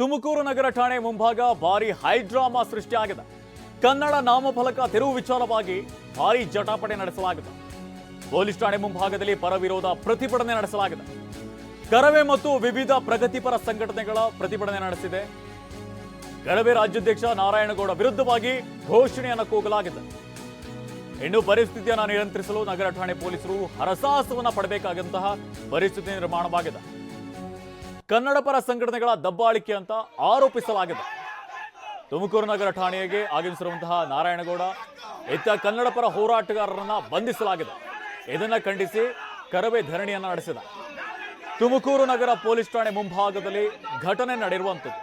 ತುಮಕೂರು ನಗರ ಠಾಣೆ ಮುಂಭಾಗ ಭಾರಿ ಹೈಡ್ರಾಮಾ ಸೃಷ್ಟಿಯಾಗಿದೆ. ಕನ್ನಡ ನಾಮಫಲಕ ತೆರವು ವಿಚಾರವಾಗಿ ಭಾರಿ ಜಟಾಪಟೆ ನಡೆಸಲಾಗಿದೆ. ಪೊಲೀಸ್ ಠಾಣೆ ಮುಂಭಾಗದಲ್ಲಿ ಪರವಿರೋಧ ಪ್ರತಿಭಟನೆ ನಡೆಸಲಾಗಿದೆ. ಕರವೇ ಮತ್ತು ವಿವಿಧ ಪ್ರಗತಿಪರ ಸಂಘಟನೆಗಳ ಪ್ರತಿಭಟನೆ ನಡೆಸಿದೆ. ಕರವೇ ರಾಜ್ಯಾಧ್ಯಕ್ಷ ನಾರಾಯಣಗೌಡ ವಿರುದ್ಧವಾಗಿ ಘೋಷಣೆಯನ್ನು ಕೂಗಲಾಗಿದೆ. ಇನ್ನು ಪರಿಸ್ಥಿತಿಯನ್ನು ನಿಯಂತ್ರಿಸಲು ನಗರ ಠಾಣೆ ಪೊಲೀಸರು ಹರಸಾಹಸವನ್ನು ಪಡಬೇಕಾದಂತಹ ಪರಿಸ್ಥಿತಿ ನಿರ್ಮಾಣವಾಗಿದೆ. ಕನ್ನಡ ಪರ ಸಂಘಟನೆಗಳ ದಬ್ಬಾಳಿಕೆ ಅಂತ ಆರೋಪಿಸಲಾಗಿದೆ. ತುಮಕೂರು ನಗರ ಠಾಣೆಗೆ ಆಗಮಿಸಿರುವಂತಹ ನಾರಾಯಣಗೌಡ, ಇತ್ತ ಕನ್ನಡ ಪರ ಹೋರಾಟಗಾರರನ್ನ ಬಂಧಿಸಲಾಗಿದೆ. ಇದನ್ನ ಖಂಡಿಸಿ ಕರವೇ ಧರಣಿಯನ್ನ ನಡೆಸಿದ. ತುಮಕೂರು ನಗರ ಪೊಲೀಸ್ ಠಾಣೆ ಮುಂಭಾಗದಲ್ಲಿ ಘಟನೆ ನಡೆಯುವಂಥದ್ದು.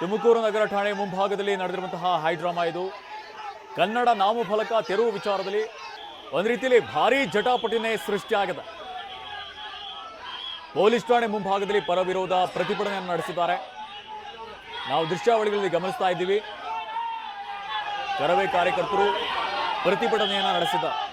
ತುಮಕೂರು ನಗರ ಠಾಣೆ ಮುಂಭಾಗದಲ್ಲಿ ನಡೆದಿರುವಂತಹ ಹೈಡ್ರಾಮಾ ಇದು. ಕನ್ನಡ ನಾಮಫಲಕ ತೆರವು ವಿಚಾರದಲ್ಲಿ ಒಂದು ರೀತಿಯಲ್ಲಿ ಭಾರೀ ಜಟಾಪಟಿನೇ ಸೃಷ್ಟಿಯಾಗಿದೆ. ಪೊಲೀಸ್ ಠಾಣೆ ಮುಂಭಾಗದಲ್ಲಿ ಪರ ವಿರೋಧ ಪ್ರತಿಭಟನೆಯನ್ನು ನಡೆಸಿದ್ದಾರೆ. ನಾವು ದೃಶ್ಯಾವಳಿಗಳಲ್ಲಿ ಗಮನಿಸ್ತಾ ಇದ್ದೀವಿ. ಕರವೇ ಕಾರ್ಯಕರ್ತರು ಪ್ರತಿಭಟನೆಯನ್ನು ನಡೆಸಿದ್ದಾರೆ.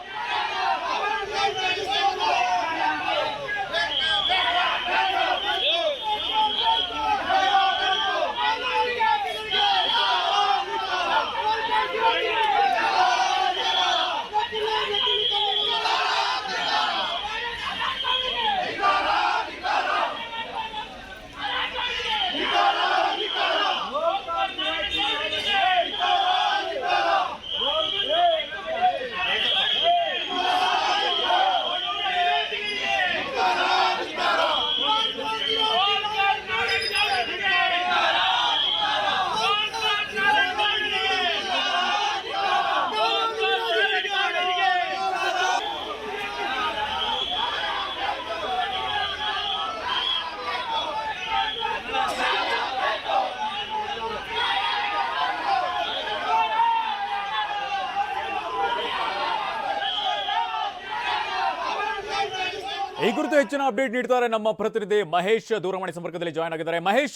ಈ ಕುರಿತು ಹೆಚ್ಚಿನ ಅಪ್ಡೇಟ್ ನೀಡ್ತಾರೆ ನಮ್ಮ ಪ್ರತಿನಿಧಿ ಮಹೇಶ್ ದೂರವಾಣಿ ಸಂಪರ್ಕದಲ್ಲಿ ಜಾಯ್ನ್ ಆಗಿದ್ದಾರೆ. ಮಹೇಶ್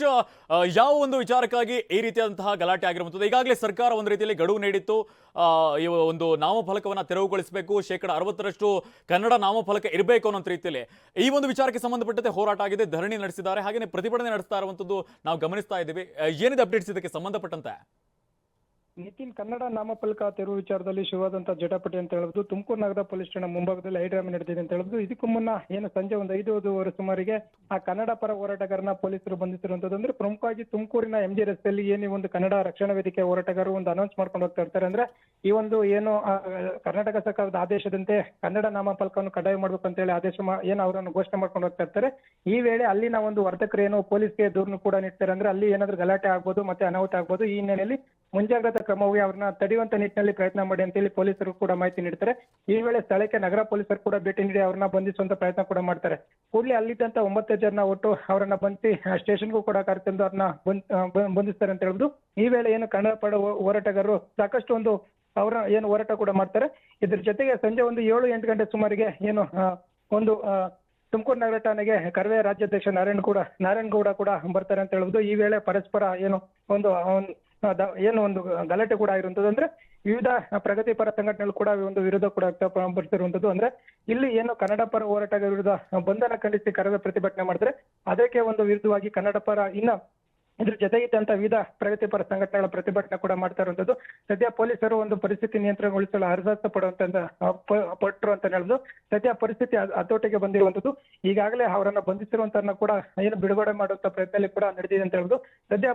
ಯಾವ ಒಂದು ವಿಚಾರಕ್ಕಾಗಿ ಈ ರೀತಿಯಾದಂತಹ ಗಲಾಟೆ ಆಗಿರುವಂಥದ್ದು? ಈಗಾಗಲೇ ಸರ್ಕಾರ ಒಂದು ರೀತಿಯಲ್ಲಿ ಗಡುವು ನೀಡಿತ್ತು. ಈ ಒಂದು ನಾಮಫಲಕವನ್ನು ತೆರವುಗೊಳಿಸಬೇಕು, ಶೇಕಡ ಅರವತ್ತರಷ್ಟು ಕನ್ನಡ ನಾಮಫಲಕ ಇರಬೇಕು ಅನ್ನೋ ರೀತಿಯಲ್ಲಿ ಈ ಒಂದು ವಿಚಾರಕ್ಕೆ ಸಂಬಂಧಪಟ್ಟಂತೆ ಹೋರಾಟ ಆಗಿದೆ, ಧರಣಿ ನಡೆಸಿದ್ದಾರೆ. ಹಾಗೆಯೇ ಪ್ರತಿಭಟನೆ ನಡೆಸ್ತಾ ಇರುವಂಥದ್ದು ನಾವು ಗಮನಿಸ್ತಾ ಇದ್ದೀವಿ. ಏನಿದೆ ಅಪ್ಡೇಟ್ಸ್ ಇದಕ್ಕೆ ಸಂಬಂಧಪಟ್ಟಂತೆ? ನಿತಿನ್ ಕನ್ನಡ ನಾಮಫಲಕ ತೆರವು ವಿಚಾರದಲ್ಲಿ ಶಿವಾದಂತ ಜಟಾಪಟಿ ಅಂತ ಹೇಳ್ಬೋದು ತುಮಕೂರು ನಗರ ಪೊಲೀಸ್ ಠಾಣೆ ಮುಂಭಾಗದಲ್ಲಿ ಹೈಡ್ರಾಮಿ ನಡೆದಿದೆ ಅಂತ ಹೇಳುದು ಇದಕ್ಕೂ ಮುನ್ನ ಏನು ಸಂಜೆ ಒಂದು ಐದುವರೆ ಸುಮಾರಿಗೆ ಆ ಕನ್ನಡ ಪರ ಹೋರಾಟಗಾರನ ಪೊಲೀಸರು ಬಂಧಿಸಿರುವಂತದ್ದು ಅಂದ್ರೆ ಪ್ರಮುಖವಾಗಿ ತುಮಕೂರಿನ ಎಂ ಜಿ ರಸ್ತೆಯಲ್ಲಿ ಏನು ಒಂದು ಕನ್ನಡ ರಕ್ಷಣಾ ವೇದಿಕೆ ಹೋರಾಟಗಾರರು ಒಂದು ಅನೌನ್ಸ್ ಮಾಡ್ಕೊಂಡು ಹೋಗ್ತಾ ಇರ್ತಾರೆ. ಅಂದ್ರೆ ಈ ಒಂದು ಏನು ಕರ್ನಾಟಕ ಸರ್ಕಾರದ ಆದೇಶದಂತೆ ಕನ್ನಡ ನಾಮಫಲಕವನ್ನು ಕಡ್ಡಾಯ ಮಾಡ್ಬೇಕು ಅಂತ ಹೇಳಿ ಆದೇಶ ಏನು ಅವರನ್ನು ಘೋಷಣೆ ಮಾಡ್ಕೊಂಡು ಹೋಗ್ತಾ ಇರ್ತಾರೆ. ಈ ವೇಳೆ ಅಲ್ಲಿನ ಒಂದು ವರ್ತಕರು ಏನು ಪೊಲೀಸ್ಗೆ ದೂರನ್ನು ಕೂಡ ನೀಡ್ತಾರೆ. ಅಂದ್ರೆ ಅಲ್ಲಿ ಏನಾದ್ರೂ ಗಲಾಟೆ ಆಗ್ಬೋದು, ಮತ್ತೆ ಅನಾಹುತ ಆಗ್ಬೋದು, ಈ ಹಿನ್ನೆಲೆಯಲ್ಲಿ ಮುಂಜಾಗ್ರತಾ ಕ್ರಮವಾಗಿ ಅವ್ರನ್ನ ತಡೆಯುವಂತ ನಿಟ್ಟಿನಲ್ಲಿ ಪ್ರಯತ್ನ ಮಾಡಿ ಅಂತ ಹೇಳಿ ಪೊಲೀಸರು ಕೂಡ ಮಾಹಿತಿ ನೀಡ್ತಾರೆ. ಈ ವೇಳೆ ಸ್ಥಳಕ್ಕೆ ನಗರ ಪೊಲೀಸರು ಕೂಡ ಭೇಟಿ ನೀಡಿ ಅವ್ರನ್ನ ಬಂಧಿಸುವಂತ ಪ್ರಯತ್ನ ಕೂಡ ಮಾಡ್ತಾರೆ. ಕೂಡಲೇ ಅಲ್ಲಿದ್ದಂತ ಒಂಬತ್ತು ಜನ ಒಟ್ಟು ಅವರನ್ನ ಬಂಧಿಸಿ ಸ್ಟೇಷನ್ಗೂ ಕೂಡ ಕರೆತಂದು ಅವ್ರನ್ನ ಬಂಧಿಸ್ತಾರೆ ಅಂತ ಹೇಳ್ಬೋದು. ಈ ವೇಳೆ ಏನು ಕನ್ನಡ ಪಡ ಹೋರಾಟಗಾರರು ಸಾಕಷ್ಟು ಒಂದು ಅವರ ಏನು ಹೋರಾಟ ಕೂಡ ಮಾಡ್ತಾರೆ. ಇದ್ರ ಜೊತೆಗೆ ಸಂಜೆ ಒಂದು ಏಳು ಎಂಟು ಗಂಟೆ ಸುಮಾರಿಗೆ ಏನು ಒಂದು ತುಮಕೂರು ನಗರ ಠಾಣೆಗೆ ಕರ್ವೆ ರಾಜ್ಯಾಧ್ಯಕ್ಷ ಕೂಡ ನಾರಾಯಣಗೌಡ ಕೂಡ ಬರ್ತಾರೆ ಅಂತ ಹೇಳ್ಬೋದು. ಈ ವೇಳೆ ಪರಸ್ಪರ ಏನು ಒಂದು ಏನು ಒಂದು ಗಲಾಟೆ ಕೂಡ ಆಗಿರುವಂತದ್ದು ಅಂದ್ರೆ ವಿವಿಧ ಪ್ರಗತಿಪರ ಸಂಘಟನೆಗಳು ಕೂಡ ಒಂದು ವಿರೋಧ ಕೂಡ ವ್ಯಕ್ತಪಡಿಸಿರುವಂತದ್ದು ಅಂದ್ರೆ ಇಲ್ಲಿ ಏನು ಕನ್ನಡ ಪರ ಹೋರಾಟದ ವಿರುದ್ಧ ಬಂಧನ ಖಂಡಿಸಿ ಕರೆದ ಪ್ರತಿಭಟನೆ ಮಾಡಿದ್ರೆ ಅದಕ್ಕೆ ಒಂದು ವಿರುದ್ಧವಾಗಿ ಕನ್ನಡ ಪರ ಇನ್ನ ಇದ್ರ ಅಂತ ವಿವಿಧ ಪ್ರಗತಿಪರ ಸಂಘಟನೆಗಳ ಪ್ರತಿಭಟನೆ ಕೂಡ ಮಾಡ್ತಾ ಇರುವಂತದ್ದು. ಸದ್ಯ ಪೊಲೀಸರು ಒಂದು ಪರಿಸ್ಥಿತಿ ನಿಯಂತ್ರಣಗೊಳಿಸಲು ಹರಸಾಹಸ ಪಡುವಂತ ಪಟ್ಟರು ಅಂತ ಹೇಳ್ಬೋದು ಸದ್ಯ ಪರಿಸ್ಥಿತಿ ಹತೋಟಿಗೆ ಬಂದಿರುವಂತದ್ದು. ಈಗಾಗಲೇ ಅವರನ್ನ ಬಂಧಿಸಿರುವಂತ ಕೂಡ ಏನು ಬಿಡುಗಡೆ ಮಾಡುವಂತ ಪ್ರಯತ್ನ ಕೂಡ ನಡೆದಿದೆ ಅಂತ ಹೇಳ್ಬೋದು ಸದ್ಯ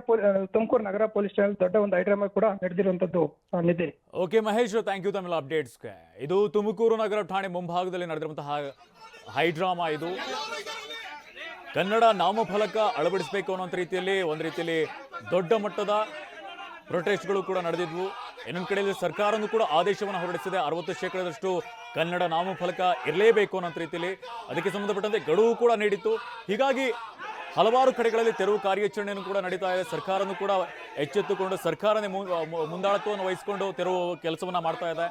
ತುಮಕೂರು ನಗರ ಪೊಲೀಸ್ ಠಾಣೆ ದೊಡ್ಡ ಒಂದು ಡ್ರಾಮಾ ಕೂಡ ನಡೆದಿರುವಂತದ್ದು Nidhi okay Mahesh thank you Tamil updates ಇದು ತುಮಕೂರು ನಗರ ಠಾಣೆ ಮುಂಭಾಗದಲ್ಲಿ ನಡೆದಿರುವಂತಹ ಹೈಡ್ರಾಮಾ ಇದು. ಕನ್ನಡ ನಾಮಫಲಕ ಅಳವಡಿಸಬೇಕು ಅನ್ನೋ ರೀತಿಯಲ್ಲಿ, ಒಂದು ರೀತಿಯಲ್ಲಿ ದೊಡ್ಡ ಮಟ್ಟದ ಪ್ರೊಟೆಸ್ಟ್ಗಳು ಕೂಡ ನಡೆದಿದ್ವು. ಇನ್ನೊಂದು ಕಡೆಯಲ್ಲಿ ಸರ್ಕಾರನೂ ಕೂಡ ಆದೇಶವನ್ನು ಹೊರಡಿಸಿದೆ. ಅರವತ್ತು ಶೇಕಡದಷ್ಟು ಕನ್ನಡ ನಾಮಫಲಕ ಇರಲೇಬೇಕು ಅನ್ನೋ ರೀತಿಯಲ್ಲಿ. ಅದಕ್ಕೆ ಸಂಬಂಧಪಟ್ಟಂತೆ ಗಡುವು ಕೂಡ ನೀಡಿತ್ತು. ಹೀಗಾಗಿ ಹಲವಾರು ಕಡೆಗಳಲ್ಲಿ ತೆರವು ಕಾರ್ಯಾಚರಣೆಯನ್ನು ಕೂಡ ನಡೀತಾ ಇದೆ. ಸರ್ಕಾರನೂ ಕೂಡ ಎಚ್ಚೆತ್ತುಕೊಂಡು, ಸರ್ಕಾರನೇ ಮುಂದಾಳತ್ವವನ್ನು ವಹಿಸಿಕೊಂಡು ತೆರವು ಕೆಲಸವನ್ನು ಮಾಡ್ತಾ ಇದೆ.